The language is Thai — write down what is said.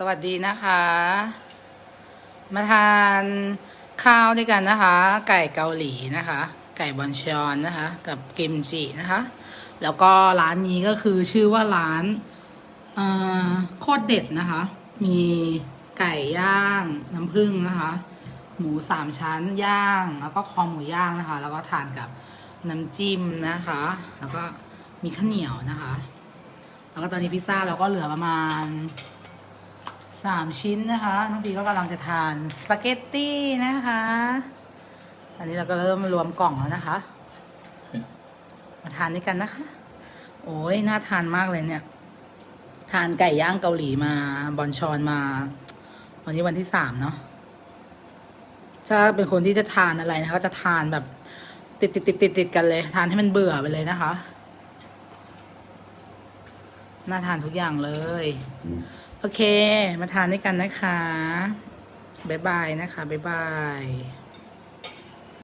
สวัสดีนะคะ มาทานข้าวด้วยกันนะคะ ไก่เกาหลีนะคะ ไก่บอนชอนนะคะ กับกิมจินะคะ แล้วก็ร้านนี้ก็คือชื่อว่าร้านโคตรเด็ดนะคะ มีไก่ย่างน้ำผึ้งนะคะ หมูสามชั้นย่าง แล้วก็คอหมูย่างนะคะ แล้วก็ทานกับน้ำจิ้มนะคะ แล้วก็มีข้าวเหนียวนะคะ แล้วก็ตอนนี้พิซซ่าเราก็เหลือประมาณ สามชิ้นนะคะ น้องพีก็กำลังจะทานสปาเกตตี้นะคะ ตอนนี้เราก็เริ่มรวมกล่องแล้วนะคะ มาทานด้วยกันนะคะ โอ้ยน่าทานมากเลยเนี่ย ทานไก่ย่างเกาหลีมาบอนชอนมา วันนี้วันที่สามเนาะถ้าเป็นคนที่จะทานอะไรนะคะก็จะทานแบบติดติดติดติดติดกันเลย ทานให้มันเบื่อไปเลยนะคะ น่าทานทุกอย่างเลย โอเค มาทานด้วยกันนะคะ บ๊ายบายนะคะ บ๊ายบาย